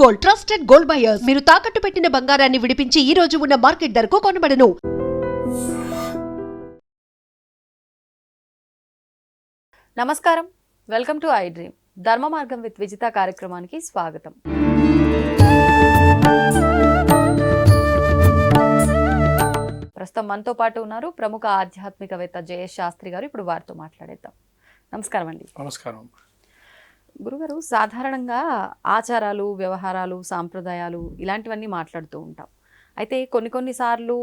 Gold trusted gold buyers మీరు తాకట్టు పెట్టిన బంగారాన్ని విడిపించి ఈ రోజు ఉన్న మార్కెట్ ధరకు కొనబడను. నమస్కారం. వెల్కమ్ టు ఐ డ్రీమ్ ధర్మ మార్గం విత్ విజిత కార్యక్రమానికి స్వాగతం. ప్రస్తుతం మనతో పాటు ఉన్నారు ప్రముఖ ఆధ్యాత్మికవేత్త జయేష్ శాస్త్రి గారు. ఇప్పుడు వారితో మాట్లాడేద్దాం. నమస్కారం అండి నమస్కారం. గురుగారు సాధారణంగా ఆచారాలు వ్యవహారాలు సాంప్రదాయాలు ఇలాంటివన్నీ మాట్లాడుతూ ఉంటాం. అయితే కొన్ని కొన్నిసార్లు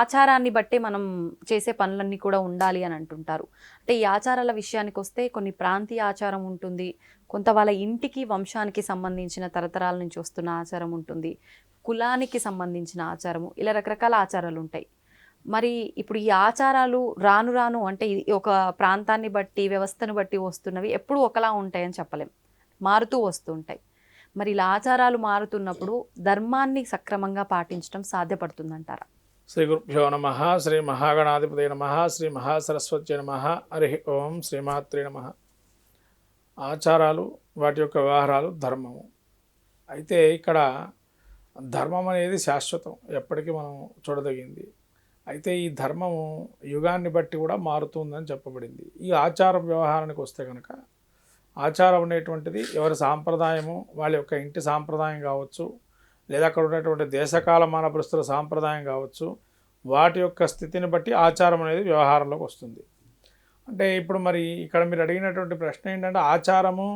ఆచారాన్ని బట్టే మనం చేసే పనులన్నీ కూడా ఉండాలి అని అంటుంటారు. అంటే ఈ ఆచారాల విషయానికి వస్తే కొన్ని ప్రాంతీయ ఆచారం ఉంటుంది కొంత వాళ్ళ ఇంటికి వంశానికి సంబంధించిన తరతరాల నుంచి వస్తున్న ఆచారం ఉంటుంది కులానికి సంబంధించిన ఆచారము ఇలా రకరకాల ఆచారాలు ఉంటాయి. మరి ఇప్పుడు ఈ ఆచారాలు రాను రాను అంటే ఒక ప్రాంతాన్ని బట్టి వ్యవస్థను బట్టి వస్తున్నవి ఎప్పుడూ ఒకలా ఉంటాయని చెప్పలేం. మారుతూ వస్తుంటాయి. మరి ఇలా ఆచారాలు మారుతున్నప్పుడు ధర్మాన్ని సక్రమంగా పాటించడం సాధ్యపడుతుందంటారా? శ్రీ గురుభ్యో నమ శ్రీ మహాగణాధిపతి నమ శ్రీ మహాసరస్వతి నమ హరి ఓం శ్రీమాత్రి నమ. ఆచారాలు వాటి యొక్క వ్యవహారాలు ధర్మము. అయితే ఇక్కడ ధర్మం అనేది శాశ్వతం ఎప్పటికీ మనం చూడదగింది. అయితే ఈ ధర్మము యుగాన్ని బట్టి కూడా మారుతుందని చెప్పబడింది. ఈ ఆచార వ్యవహారానికి వస్తే కనుక ఆచారం అనేటువంటిది ఎవరి సాంప్రదాయము వాళ్ళ యొక్క ఇంటి సాంప్రదాయం కావచ్చు లేదా అక్కడ ఉన్నటువంటి దేశకాలమాన పరిస్థితుల సాంప్రదాయం కావచ్చు వాటి యొక్క స్థితిని బట్టి ఆచారం అనేది వ్యవహారంలోకి వస్తుంది. అంటే ఇప్పుడు మరి ఇక్కడ మీరు అడిగినటువంటి ప్రశ్న ఏంటంటే ఆచారము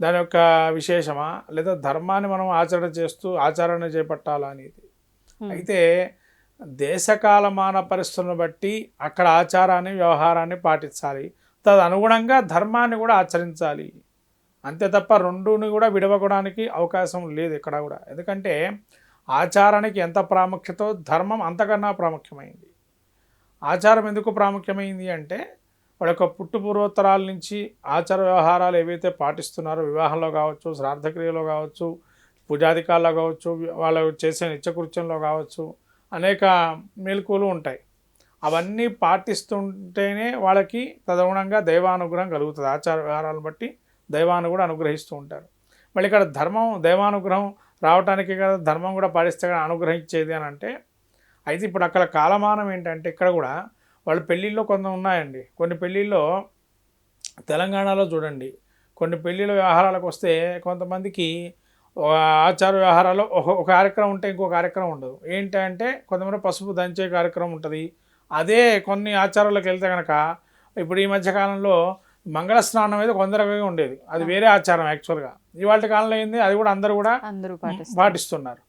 దాని యొక్క విశేషమా లేదా ధర్మాన్ని మనం ఆచరణ చేస్తూ ఆచరణ చేపట్టాలా అనేది. అయితే దేశకాలమాన పరిస్థితులను బట్టి అక్కడ ఆచారాన్ని వ్యవహారాన్ని పాటించాలి. తదనుగుణంగా ధర్మాన్ని కూడా ఆచరించాలి. అంతే తప్ప రెండుని కూడా విడవడానికి అవకాశం లేదు ఇక్కడ కూడా. ఎందుకంటే ఆచారానికి ఎంత ప్రాముఖ్యతో ధర్మం అంతకన్నా ప్రాముఖ్యమైంది. ఆచారం ఎందుకు ప్రాముఖ్యమైంది అంటే వాళ్ళ యొక్క పుట్టు పూర్వోత్తరాల నుంచి ఆచార వ్యవహారాలు ఏవైతే పాటిస్తున్నారో వివాహంలో కావచ్చు శ్రాద్ధక్రియలో కావచ్చు పూజాధికాల్లో కావచ్చు వాళ్ళు చేసే నిత్యకృత్యంలో కావచ్చు అనేక మెలకువలు ఉంటాయి. అవన్నీ పాటిస్తుంటేనే వాళ్ళకి తదనుగుణంగా దైవానుగ్రహం కలుగుతుంది. ఆచార వ్యవహారాలను బట్టి దైవాన్ని కూడా అనుగ్రహిస్తూ ఉంటారు. మళ్ళీ ఇక్కడ ధర్మం దైవానుగ్రహం రావటానికి కదా ధర్మం కూడా పాటిస్తే కదా అనుగ్రహించేది అని అంటే అయితే ఇప్పుడు అక్కడ కాలమానం ఏంటంటే ఇక్కడ కూడా వాళ్ళ పెళ్ళిళ్ళు కొంత ఉన్నాయండి. కొన్ని పెళ్ళిళ్ళు తెలంగాణలో చూడండి. కొన్ని పెళ్ళిళ్ళ వ్యవహారాలకు వస్తే కొంతమందికి ఆచార వ్యవహారాలు ఒక ఒక కార్యక్రమం ఉంటే ఇంకో కార్యక్రమం ఉండదు. ఏంటంటే కొంతమంది పసుపు దంచే కార్యక్రమం ఉంటుంది. అదే కొన్ని ఆచారాలకు వెళ్తే కనుక ఇప్పుడు ఈ మధ్య కాలంలో మంగళ స్నానం అయితే కొందరుగా ఉండేది. అది వేరే ఆచారం యాక్చువల్గా. ఇవాళ కాలంలో ఏంది? అది కూడా అందరూ కూడా పాటిస్తున్నారు.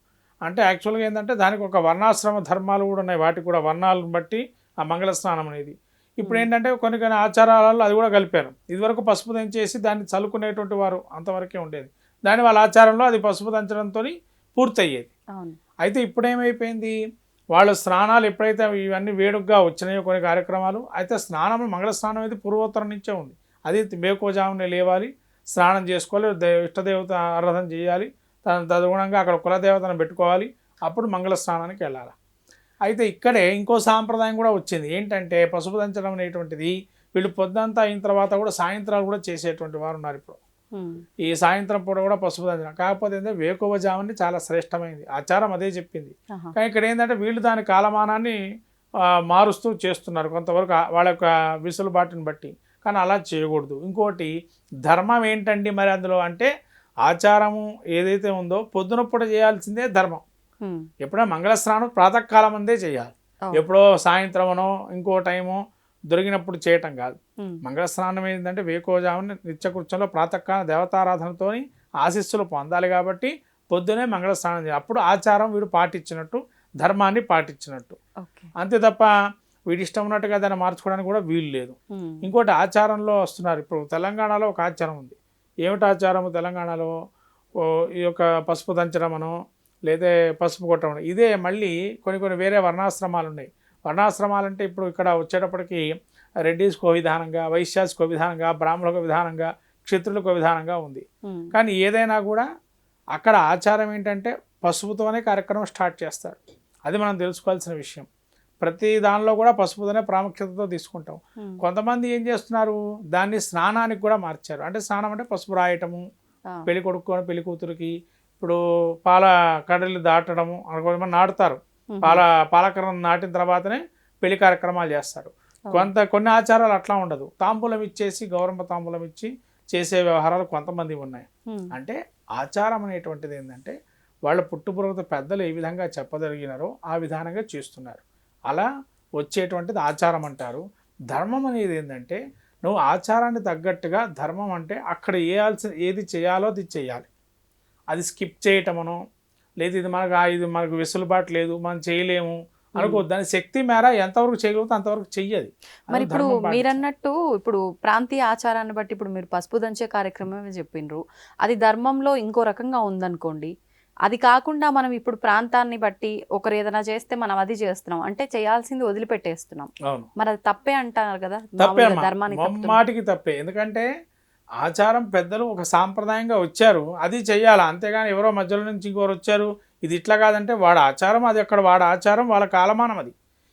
అంటే యాక్చువల్గా ఏంటంటే దానికి ఒక వర్ణాశ్రమ ధర్మాలు కూడా ఉన్నాయి. వాటికి కూడా వర్ణాలను బట్టి ఆ మంగళ స్నానం అనేది. ఇప్పుడు ఏంటంటే కొన్ని కొన్ని ఆచారాలలో అది కూడా కలిపారు. ఇదివరకు పసుపు దంచేసి దాన్ని చల్లుకునేటువంటి వారు అంతవరకే ఉండేది. దాని వాళ్ళ ఆచారంలో అది పసుపు దంచడంతో పూర్తయ్యేది. అయితే ఇప్పుడు ఏమైపోయింది వాళ్ళ స్నానాలు ఎప్పుడైతే ఇవన్నీ వేడుకగా వచ్చినాయో కొన్ని కార్యక్రమాలు అయితే స్నానం మంగళ స్నానం అయితే పూర్వోత్తరం నుంచే ఉంది. అది బేకోజామునే లేవాలి స్నానం చేసుకోవాలి ఇష్టదేవత ఆరాధన చేయాలి తన తదనుగుణంగా అక్కడ కులదేవతను పెట్టుకోవాలి అప్పుడు మంగళ స్నానానికి వెళ్ళాలి. అయితే ఇక్కడే ఇంకో సాంప్రదాయం కూడా వచ్చింది. ఏంటంటే పసుపు దంచడం అనేటువంటిది వీళ్ళు పొద్దంతా అయిన తర్వాత కూడా సాయంత్రాలు కూడా చేసేటువంటి వారు ఉన్నారు ఇప్పుడు. ఈ సాయంత్రం పూట కూడా పసుపు దంచడం కాకపోతే ఏంటంటే వేకువజాముని చాలా శ్రేష్టమైంది. ఆచారం అదే చెప్పింది. కానీ ఇక్కడ ఏంటంటే వీళ్ళు దాని కాలమానాన్ని మారుస్తూ చేస్తున్నారు. కొంతవరకు వాళ్ళ యొక్క విసులుబాటుని బట్టి. కానీ అలా చేయకూడదు. ఇంకోటి ధర్మం ఏంటండి మరి అందులో అంటే ఆచారము ఏదైతే ఉందో పొద్దున పూట చేయాల్సిందే ధర్మం. ఉమ్. ఎప్పుడో మంగళ స్నానం ప్రాతకాలం అందే చేయాలి. ఎప్పుడో సాయంత్రమనో ఇంకో టైమో దొరికినప్పుడు చేయటం కాదు. ఉమ్. మంగళ స్నానం ఏంటంటే వేకోజామున నిత్యకృత్యంలో ప్రాతకాల దేవతారాధనతో ఆశీస్సులు పొందాలి కాబట్టి పొద్దునే మంగళ స్నానం చేయాలి. అప్పుడు ఆచారం వీడు పాటించినట్టు ధర్మాన్ని పాటించినట్టు. అంతే తప్ప వీడి ఇష్టం ఉన్నట్టుగా దాన్ని మార్చుకోవడానికి కూడా వీలు లేదు. ఇంకోటి ఆచారంలో వస్తున్నారు. ఇప్పుడు తెలంగాణలో ఒక ఆచారం ఉంది. ఏమిటి ఆచారము తెలంగాణలో? ఈ యొక్క పసుపు దంచడమనో లేదా పసుపు కొట్టడం ఇదే మళ్ళీ కొన్ని కొన్ని వేరే వర్ణాశ్రమాలు ఉన్నాయి. వర్ణాశ్రమాలు అంటే ఇప్పుడు ఇక్కడ వచ్చేటప్పటికి రెడ్డిస్కో విధానంగా వైశ్యాస్కో విధానంగా బ్రాహ్మణులకు విధానంగా క్షత్రులకు విధానంగా ఉంది. కానీ ఏదైనా కూడా అక్కడ ఆచారం ఏంటంటే పసుపుతోనే కార్యక్రమం స్టార్ట్ చేస్తారు. అది మనం తెలుసుకోవాల్సిన విషయం. ప్రతి దానిలో కూడా పసుపుతోనే ప్రాముఖ్యతతో తీసుకుంటాం. కొంతమంది ఏం చేస్తున్నారు? దాన్ని స్నానానికి కూడా మార్చారు. అంటే స్నానం అంటే పసుపు రాయటము పెళ్ళి కొడుకు పెళ్ళి కూతురికి ఇప్పుడు పాల కడలు దాటడము అనుకోమని నాటుతారు. పాల పాలకరం నాటిన తర్వాతనే పెళ్ళి కార్యక్రమాలు చేస్తారు కొంత కొన్ని ఆచారాలు అట్లా ఉండదు. తాంబూలం ఇచ్చేసి గౌరవ తాంబూలం ఇచ్చి చేసే వ్యవహారాలు కొంతమంది ఉన్నాయి. అంటే ఆచారం అనేటువంటిది ఏంటంటే వాళ్ళ పుట్టుపురుగుత పెద్దలు ఏ విధంగా చెప్పగలిగినారో ఆ విధానంగా చేస్తున్నారు. అలా వచ్చేటువంటిది ఆచారం అంటారు. ధర్మం అనేది ఏంటంటే నువ్వు ఆచారాన్ని తగ్గట్టుగా ధర్మం అంటే అక్కడ చేయాల్సిన ఏది చేయాలో అది చేయాలి. అది స్కిప్ చేయటమనో లేదు ఇది మనకు ఇది మనకు వెసులుబాటు లేదు మనం చేయలేము అనుకోవద్దు. దాని శక్తి మేర ఎంతవరకు చేయగలుగుతా అంతవరకు చెయ్యది. మరి ఇప్పుడు పాటించాలి. మీరన్నట్టు ఇప్పుడు ప్రాంతీయ ఆచారాన్ని బట్టి ఇప్పుడు మీరు పసుపు దంచే కార్యక్రమమే చెప్పిండ్రు అది ధర్మంలో ఇంకో రకంగా ఉందనుకోండి. అది కాకుండా మనం ఇప్పుడు ప్రాంతాన్ని బట్టి ఒకరు ఏదైనా చేస్తే మనం అది చేస్తున్నాం. అంటే చేయాల్సింది వదిలిపెట్టేస్తున్నాం. మరి అది తప్పే అంటారు కదా. ధర్మానికి. మొమ్మాటికి తప్పే. ఎందుకంటే ఆచారం పెద్దలు ఒక సాంప్రదాయంగా వచ్చారు. అది చెయ్యాలి? అంతేగాని ఎవరో మధ్యలో నుంచి ఇంకోరు వచ్చారు. ఇది ఇట్లా కాదంటే వాడి ఆచారం అది అక్కడ వాడి ఆచారం వాళ్ళ కాలమానం అది.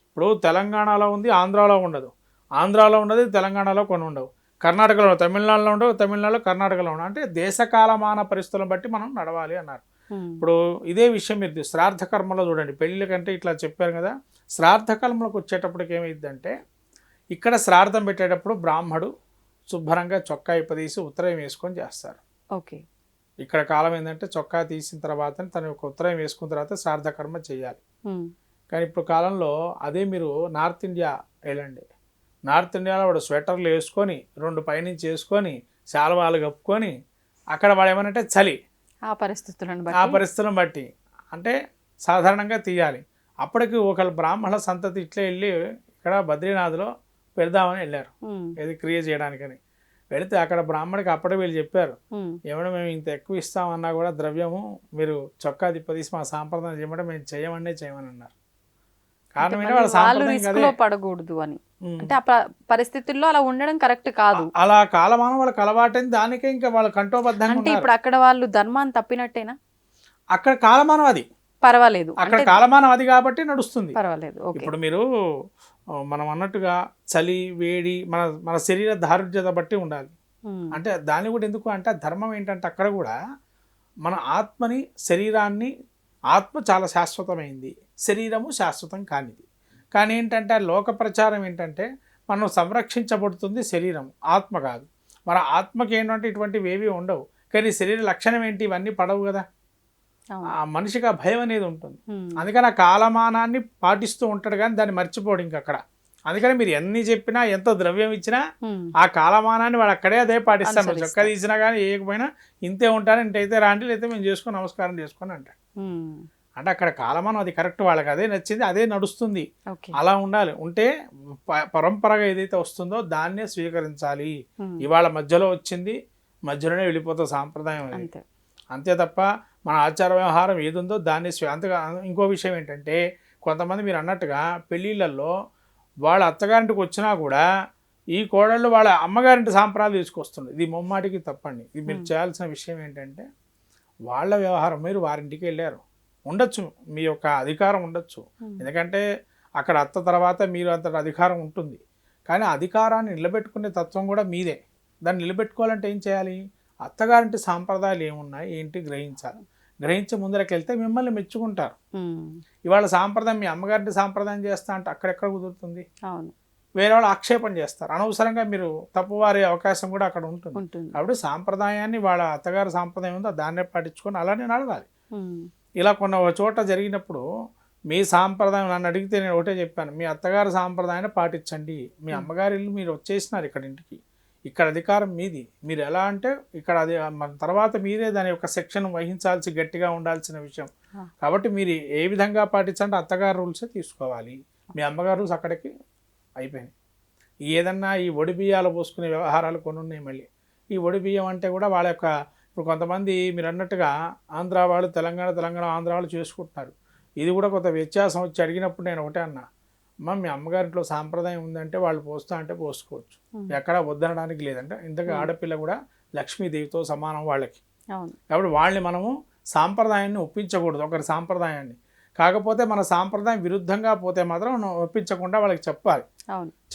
ఇప్పుడు తెలంగాణలో ఉంది ఆంధ్రాలో ఉండదు. ఆంధ్రాలో ఉండదు తెలంగాణలో కొన్ని ఉండవు. కర్ణాటకలో తమిళనాడులో ఉండవు తమిళనాడులో కర్ణాటకలో ఉండవు. అంటే దేశ కాలమాన పరిస్థితులను బట్టి మనం నడవాలి అన్నారు. ఇప్పుడు ఇదే విషయం మీరు శ్రాద్ధ కర్మలో చూడండి. పెళ్ళిళ్ళ కంటే ఇట్లా చెప్పారు కదా. శ్రాద్ధ కర్మలకు వచ్చేటప్పటికి ఏమైందంటే ఇక్కడ శ్రాద్ధం పెట్టేటప్పుడు బ్రాహ్మడు శుభ్రంగా చొక్కా ఇప్పదీసి ఉత్తరం వేసుకొని చేస్తారు. ఓకే. ఇక్కడ కాలం ఏంటంటే చొక్కా తీసిన తర్వాత తన యొక్క ఉత్తరం వేసుకున్న తర్వాత శ్రాద్ధ కర్మ చేయాలి కానీ ఇప్పుడు కాలంలో అదే మీరు నార్త్ ఇండియా వెళ్ళండి. నార్త్ ఇండియాలో వాడు స్వెటర్లు వేసుకొని రెండు పైనుంచి వేసుకొని శాలవాలు కప్పుకొని అక్కడ వాడు ఏమనంటే చలి. ఆ పరిస్థితులను ఆ పరిస్థితులను బట్టి. అంటే సాధారణంగా తీయాలి. అప్పటికి ఒక బ్రాహ్మణ సంతతి ఇట్లే వెళ్ళి ఇక్కడ బద్రీనాథ్లో పెడదామని వెళ్ళారు. ఇది క్రియ చేయడానికని. వెళితే అక్కడ బ్రాహ్మడికి అప్పటికి వీళ్ళు చెప్పారు ఏమన్నా మేము ఇంత ఎక్కువ ఇస్తామన్నా కూడా ద్రవ్యము మీరు చొక్కా తిప్పదీసి మా సాంప్రదాయం చేయమంటే మేము చేయమనే చేయమని అన్నారు. కారణం పడకూడదు అని. అంటే ఆ పరిస్థితుల్లో అలా ఉండడం కరెక్ట్ కాదు. అలా కాలమానం వాళ్ళకి అలవాటైంది దానికే ఇంకా వాళ్ళు కంఠోబద్ధంగా అంటే ఇప్పుడు అక్కడ వాళ్ళు ధర్మాన్ని తప్పినట్టేనా? అక్కడ కాలమానం అది. పర్వాలేదు. అక్కడ కాలమానం అది కాబట్టి నడుస్తుంది. పర్వాలేదు. ఇప్పుడు మీరు మనం అన్నట్టుగా చలి వేడి మన మన శరీర దారుఢ్యత బట్టి ఉండాలి. అంటే దాన్ని కూడా ఎందుకు అంటే ధర్మం ఏంటంటే అక్కడ కూడా మన ఆత్మని శరీరాన్ని ఆత్మ చాలా శాశ్వతమైంది. శరీరము శాశ్వతం కానిది. కానీ ఏంటంటే లోక ప్రచారం ఏంటంటే మనం సంరక్షించబడుతుంది శరీరం ఆత్మ కాదు. మన ఆత్మకి ఏంటంటే ఇటువంటివి ఏవి ఉండవు. కానీ శరీర లక్షణం ఏంటి? ఇవన్నీ పడవు కదా. ఆ మనిషికి ఆ భయం అనేది ఉంటుంది. అందుకని ఆ కాలమానాన్ని పాటిస్తూ ఉంటాడు కానీ దాన్ని మర్చిపోడు ఇంక అక్కడ. అందుకని మీరు ఎన్ని చెప్పినా ఎంత ద్రవ్యం ఇచ్చినా ఆ కాలమానాన్ని వాడు అక్కడే అదే పాటిస్తాను. చొక్కా తీసినా కానీ వేయకపోయినా ఇంతే ఉంటాను ఇంటైతే రాండి లేకపోతే మేము చేసుకొని నమస్కారం చేసుకొని అంటాడు. అంటే అక్కడ కాలమానం అది కరెక్ట్ వాళ్ళకి అదే నచ్చింది అదే నడుస్తుంది. అలా ఉండాలి. ఉంటే పరంపరగా ఏదైతే వస్తుందో దాన్నే స్వీకరించాలి. ఇవాళ మధ్యలో వచ్చింది మధ్యలోనే వెళ్ళిపోతుంది సాంప్రదాయం అది. అంతే తప్ప మన ఆచార వ్యవహారం ఏది ఉందో దాన్ని అంతగా ఇంకో విషయం ఏంటంటే కొంతమంది మీరు అన్నట్టుగా పెళ్ళిళ్ళల్లో వాళ్ళ అత్తగారింటికి వచ్చినా కూడా ఈ కోడళ్ళు వాళ్ళ అమ్మగారింటి సాంప్రదాయాలు తీసుకొస్తుంది. ఇది ముమ్మాటికి తప్పండి. ఇది మీరు. చేయాల్సిన విషయం ఏంటంటే వాళ్ళ వ్యవహారం మీరు వారింటికి వెళ్ళారు. ఉండొచ్చు. మీ యొక్క అధికారం ఉండొచ్చు. ఎందుకంటే అక్కడ అత్త తర్వాత మీరు అంత అధికారం ఉంటుంది. కానీ అధికారాన్ని నిలబెట్టుకునే తత్వం కూడా మీదే. దాన్ని నిలబెట్టుకోవాలంటే ఏం చేయాలి? అత్తగారింటి సాంప్రదాయాలు ఏమున్నాయి? ఏంటి? గ్రహించాలి. గ్రహించి ముందరకు వెళ్తే మిమ్మల్ని మెచ్చుకుంటారు. ఇవాళ సాంప్రదాయం మీ అమ్మగారింటి సాంప్రదాయం చేస్తా అంటే అక్కడెక్కడ కుదురుతుంది? అవును. వేరే వాళ్ళు ఆక్షేపం చేస్తారు. అనవసరంగా మీరు తప్పువారే అవకాశం కూడా అక్కడ ఉంటుంది. కాబట్టి సాంప్రదాయాన్ని వాళ్ళ అత్తగారి సాంప్రదాయం ఉందో దాన్నే పట్టించుకొని అలానే నడవాలి. ఇలా కొన్ని ఒక చోట జరిగినప్పుడు మీ సాంప్రదాయం నన్ను అడిగితే నేను ఒకటే చెప్పాను. మీ అత్తగారి సాంప్రదాయాన్ని పాటించండి. మీ అమ్మగారి ఇల్లు మీరు వచ్చేసినారు ఇక్కడ ఇంటికి ఇక్కడ అధికారం మీది. మీరు ఎలా అంటే ఇక్కడ అది మన తర్వాత మీరే దాని యొక్క సెక్షన్ వహించాల్సి గట్టిగా ఉండాల్సిన విషయం. కాబట్టి మీరు ఏ విధంగా పాటించంటే అత్తగారి రూల్సే తీసుకోవాలి. మీ అమ్మగారు రూల్స్ అక్కడికి అయిపోయినాయి. ఏదన్నా ఈ ఒడి బియ్యాలు పోసుకునే వ్యవహారాలు కొన్ని ఉన్నాయి మళ్ళీ. ఈ ఒడి బియ్యం అంటే కూడా వాళ్ళ యొక్క ఇప్పుడు కొంతమంది మీరు అన్నట్టుగా ఆంధ్ర వాళ్ళు తెలంగాణ తెలంగాణ ఆంధ్ర వాళ్ళు చేసుకుంటున్నారు. ఇది కూడా కొంత వ్యత్యాసం వచ్చి అడిగినప్పుడు నేను ఒకటే అన్నా. అమ్మ మీ అమ్మగారింట్లో సాంప్రదాయం ఉందంటే వాళ్ళు పోస్తా అంటే పోసుకోవచ్చు. ఎక్కడ వద్దనడానికి లేదంటే. ఇంతగా. ఆడపిల్ల కూడా లక్ష్మీదేవితో సమానం వాళ్ళకి. కాబట్టి వాళ్ళని మనము సాంప్రదాయాన్ని ఒప్పించకూడదు. ఒకరి సాంప్రదాయాన్ని. కాకపోతే మన సాంప్రదాయం విరుద్ధంగా పోతే మాత్రం ఒప్పించకుండా వాళ్ళకి చెప్పాలి.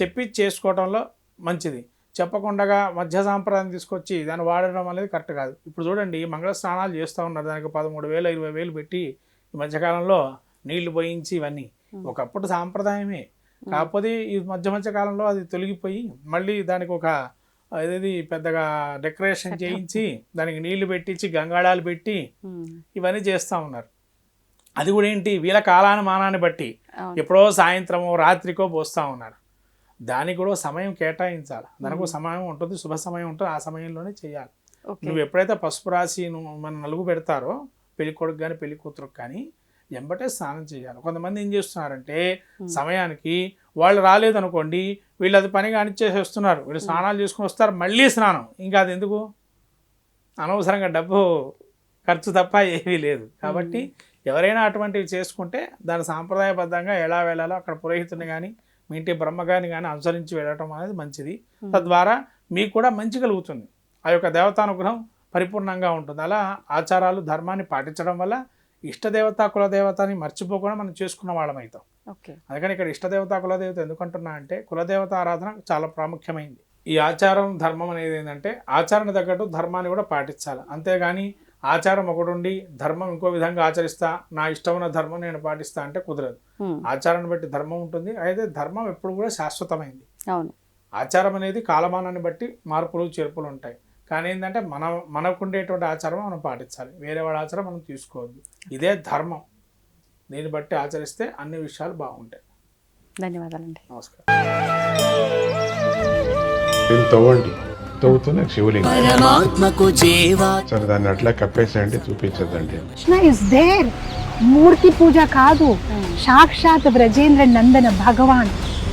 చెప్పి చేసుకోవడంలో మంచిది. చెప్పకుండా మధ్య సాంప్రదాయం తీసుకొచ్చి దాన్ని వాడడం అనేది కరెక్ట్ కాదు. ఇప్పుడు చూడండి మంగళ స్నానాలు చేస్తూ ఉన్నారు. దానికి పదమూడు వేలు ఇరవై వేలు పెట్టి ఈ మధ్యకాలంలో నీళ్ళు పోయించి ఇవన్నీ. ఒకప్పుడు సాంప్రదాయమే. కాకపోతే ఈ మధ్య మధ్య కాలంలో అది తొలగిపోయి మళ్ళీ దానికి ఒక అదేది పెద్దగా డెకరేషన్ చేయించి దానికి నీళ్ళు పెట్టించి గంగాళాలు పెట్టి ఇవన్నీ చేస్తూ ఉన్నారు. అది కూడా ఏంటి? వీళ్ళ కాలాన్ని మానాన్ని బట్టి. ఎప్పుడో సాయంత్రమో రాత్రికో పోస్తూ ఉన్నారు. దానికి కూడా సమయం కేటాయించాలి. దానికి సమయం ఉంటుంది శుభ సమయం ఉంటుంది. ఆ సమయంలోనే చేయాలి. నువ్వు ఎప్పుడైతే పసుపు రాసి నువ్వు మన నలుగు పెడతారో పెళ్ళి కొడుకు కానీ పెళ్ళి కూతురుకు కానీ ఎంబటే స్నానం చేయాలి. కొంతమంది ఏం చేస్తున్నారంటే సమయానికి వాళ్ళు రాలేదనుకోండి వీళ్ళు అది పని కానిచ్చేసి వస్తున్నారు వీళ్ళు స్నానాలు చేసుకుని వస్తారు మళ్ళీ స్నానం. ఇంకా అది ఎందుకు? అనవసరంగా డబ్బు ఖర్చు తప్ప ఏమీ లేదు. కాబట్టి ఎవరైనా అటువంటివి చేసుకుంటే దాని సాంప్రదాయబద్ధంగా ఎలా వెళ్ళాలో అక్కడ పురోహితుని కానీ మీ ఇంటి బ్రహ్మగారిని కానీ అనుసరించి వెళ్ళటం అనేది మంచిది. తద్వారా మీకు కూడా మంచి కలుగుతుంది. ఆ యొక్క దేవతానుగ్రహం పరిపూర్ణంగా ఉంటుంది. అలా ఆచారాలు ధర్మాన్ని పాటించడం వల్ల ఇష్టదేవత కులదేవతని మర్చిపోకుండా మనం చేసుకున్న వాళ్ళం అవుతాం అందుకని ఇక్కడ ఇష్టదేవత కులదేవత ఎందుకంటున్నా అంటే కులదేవత ఆరాధన చాలా ప్రాముఖ్యమైంది. ఈ ఆచారం ధర్మం అనేది ఏంటంటే ఆచారాన్ని తగ్గట్టు ధర్మాన్ని కూడా పాటించాలి. అంతేగాని ఆచారం ఒకటి ధర్మం ఇంకో విధంగా ఆచరిస్తా నా ఇష్టమైన ధర్మం నేను పాటిస్తా అంటే కుదరదు. ఆచారాన్ని బట్టి ధర్మం ఉంటుంది. అయితే ధర్మం ఎప్పుడు కూడా శాశ్వతమైంది. ఆచారం అనేది కాలమానాన్ని బట్టి మార్పులు చేర్పులు ఉంటాయి. కానీ ఏంటంటే మన మనకుండేటువంటి ఆచారం మనం పాటించాలి. వేరే వాళ్ళ ఆచారం మనం తీసుకోవద్దు. ఇదే ధర్మం. దీన్ని బట్టి ఆచరిస్తే అన్ని విషయాలు బాగుంటాయి. ధన్యవాదాలండి. నమస్కారం. తవ్వండి. తవ్వుతూనే శివలింగం. సరే దాన్ని అట్లా కప్పేసేయండి చూపించదండి కృష్ణ ఇస్ దేర్ మూర్తి పూజ కాదు. సాక్షాత్ బ్రజేంద్ర నందన భగవాన్.